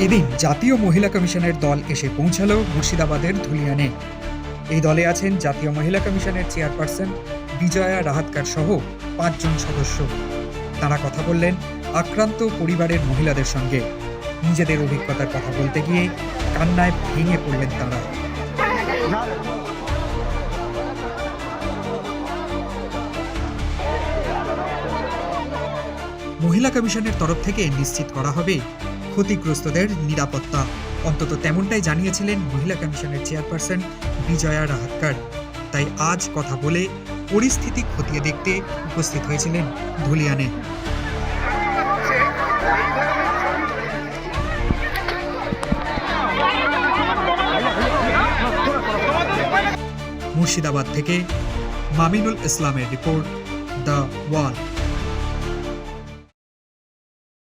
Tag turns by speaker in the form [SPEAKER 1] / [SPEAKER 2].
[SPEAKER 1] এদিন জাতীয় মহিলা কমিশনের দল এসে পৌঁছালো মুর্শিদাবাদের ধুলিয়ানে। এই দলে আছেন জাতীয় মহিলা কমিশনের চেয়ারপারসন বিজয়া রাহাতকার সহ পাঁচজন সদস্য। তারা কথা বললেন আক্রান্ত পরিবারের মহিলাদের সঙ্গে। নিজেদের অভিজ্ঞতার কথা বলতে গিয়ে কান্নায় ভেঙে পড়লেন তারা। মহিলা কমিশনের তরফ থেকে নিশ্চিত করা হবে ক্ষতিগ্রস্তদের নিরাপত্তা। অন্তত তেমনটাই জানিয়েছিলেন মহিলা কমিশনের চেয়ারপারসন বিজয়া রাহাতকার। তাই আজ কথা বলে পরিস্থিতি খতিয়ে দেখতে উপস্থিত হয়েছিলেন ধুলিয়ানে। মুর্শিদাবাদ থেকে মামিনুল ইসলামের রিপোর্ট, দ্য ওয়াল।